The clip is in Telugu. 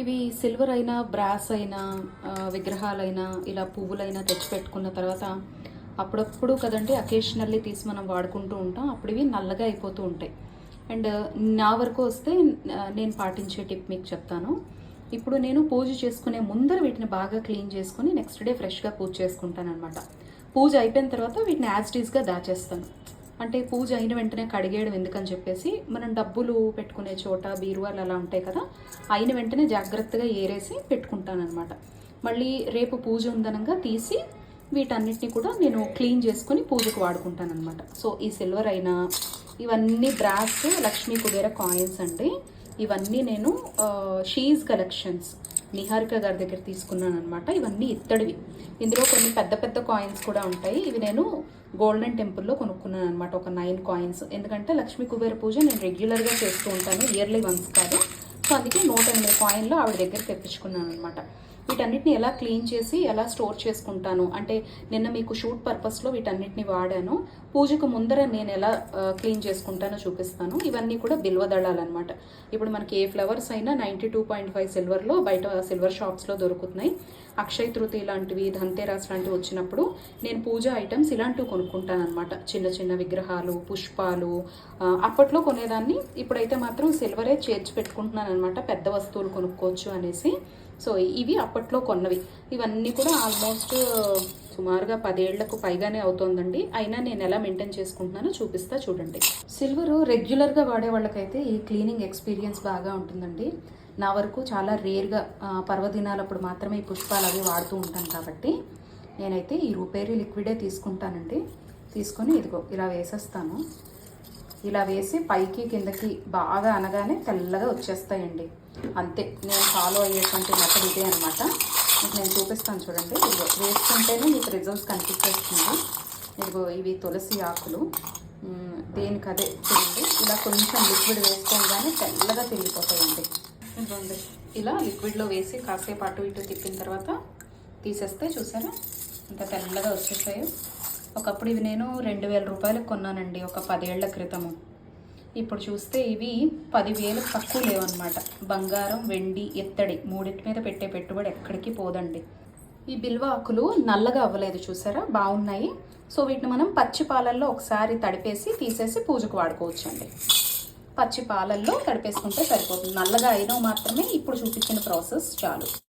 ఇవి సిల్వర్ అయినా బ్రాస్ అయినా విగ్రహాలైనా ఇలా పువ్వులైనా తెచ్చిపెట్టుకున్న తర్వాత అప్పుడప్పుడు కదండి అకేషనల్లీ తీసి మనం వాడుకుంటూ ఉంటాం. అప్పుడు ఇవి నల్లగా అయిపోతూ ఉంటాయి. అండ్ నా వరకు వస్తే నేను పాటించే టిప్ మీకు చెప్తాను. ఇప్పుడు నేను పూజ చేసుకునే ముందర వీటిని బాగా క్లీన్ చేసుకుని నెక్స్ట్ డే ఫ్రెష్గా పూజ చేసుకుంటాను అనమాట పూజ అయిపోయిన తర్వాత వీటిని యాజ్ టీజ్గా దాచేస్తాను. అంటే పూజ అయిన వెంటనే కడిగేయడం ఎందుకని చెప్పేసి మనం డబ్బులు పెట్టుకునే చోట బీరువాలు అలా ఉంటాయి కదా అయిన వెంటనే జాగ్రత్తగా ఏరేసి పెట్టుకుంటానమాట మళ్ళీ రేపు పూజ ఉందనంగా తీసి వీటన్నిటిని కూడా నేను క్లీన్ చేసుకుని పూజకు వాడుకుంటానమాట సో ఈ సిల్వర్ అయినా ఇవన్నీ బ్రాస్ లక్ష్మీ కుబేర కాయిన్స్ అండి. ఇవన్నీ నేను షీజ్ కలెక్షన్స్ నిహారిక గారి దగ్గర తీసుకున్నాను అనమాట ఇవన్నీ ఇత్తడివి. ఇందులో కొన్ని పెద్ద పెద్ద కాయిన్స్ కూడా ఉంటాయి. ఇవి నేను గోల్డెన్ టెంపుల్లో కొనుక్కున్నాను అనమాట ఒక నైన్ కాయిన్స్ ఎందుకంటే లక్ష్మీ కుబేర పూజ నేను రెగ్యులర్గా చేస్తూ ఉంటాను. ఇయర్లీ వన్స్ కాదు. సో అందుకే నూట ఎనిమిది కాయిన్లు ఆవిడ దగ్గర తెప్పించుకున్నాను అనమాట వీటన్నిటిని ఎలా క్లీన్ చేసి ఎలా స్టోర్ చేసుకుంటాను? అంటే నిన్న మీకు షూట్ పర్పస్లో వీటన్నిటిని వాడాను. పూజకు ముందర నేను ఎలా క్లీన్ చేసుకుంటానో చూపిస్తాను. ఇవన్నీ కూడా బిల్వ ఇప్పుడు మనకి ఏ ఫ్లవర్స్ అయినా నైంటీ టూ పాయింట్ ఫైవ్ సిల్వర్లో బయట సిల్వర్ షాప్స్లో దొరుకుతున్నాయి. అక్షయ తృతీయ లాంటివి ధన్తేరాస్ లాంటివి వచ్చినప్పుడు నేను పూజ ఐటమ్స్ ఇలాంటివి కొనుక్కుంటాను అనమాట చిన్న చిన్న విగ్రహాలు పుష్పాలు అప్పట్లో కొనేదాన్ని. ఇప్పుడైతే మాత్రం సిల్వరే చేర్చి పెట్టుకుంటున్నాను అనమాట పెద్ద వస్తువులు కొనుక్కోవచ్చు అనేసి. సో ఇవి అప్పట్లో కొన్నవి. ఇవన్నీ కూడా ఆల్మోస్ట్ uh, సుమారుగా పదేళ్ళకు పైగానే అవుతోందండి. అయినా నేను ఎలా మెయింటైన్ చేసుకుంటున్నానో చూపిస్తా చూడండి. సిల్వర్ రెగ్యులర్గా వాడే వాళ్ళకైతే ఈ క్లీనింగ్ ఎక్స్పీరియన్స్ బాగా ఉంటుందండి. నా వరకు చాలా రేర్గా పర్వదినాలప్పుడు మాత్రమే ఈ పుష్పాలు అవి వాడుతూ ఉంటాను కాబట్టి నేనైతే ఈ రూపేరీ లిక్విడే తీసుకుంటానండి. తీసుకొని ఇదిగో ఇలా వేసేస్తాను. ఇలా వేసి పైకి కిందకి బాగా అనగానే తెల్లగా వచ్చేస్తాయండి. అంతే నేను ఫాలో అయ్యేటువంటి మెథడ్ ఇదే అనమాట మీకు నేను చూపిస్తాను చూడండి. ఇదిగో వేసుకుంటేనే మీకు రిజల్ట్స్ కనిపించేస్తుంది ఇదిగో ఇవి తులసి ఆకులు. దేనికి అదే చూడండి ఇలా కొంచెం లిక్విడ్ వేసుకోగానే తెల్లగా తిరిగిపోతాయండి. ఇదిగోండి. ఇలా లిక్విడ్లో వేసి కాసేపు అటు ఇటు తిప్పిన తర్వాత తీసేస్తే చూసారా? ఇంత తెల్లగా వచ్చేసాయో. ఒకప్పుడు ఇవి నేను రెండు వేల రూపాయలకు కొన్నానండి ఒక పదేళ్ళ క్రితము. ఇప్పుడు చూస్తే ఇవి పదివేలు తక్కువ లేవన్నమాట. బంగారం వెండి ఎత్తడి మూడింటి మీద పెట్టే పెట్టుబడి ఎక్కడికి పోదండి. ఈ బిల్వ ఆకులు నల్లగా అవ్వలేదు చూసారా? బాగున్నాయి. సో వీటిని మనం పచ్చి పాలల్లో ఒకసారి తడిపేసి తీసేసి పూజకు వాడుకోవచ్చండి. పచ్చి పాలల్లో తడిపేసుకుంటే సరిపోతుంది. నల్లగా అయినా మాత్రమే ఇప్పుడు చూపించిన ప్రాసెస్ చాలు.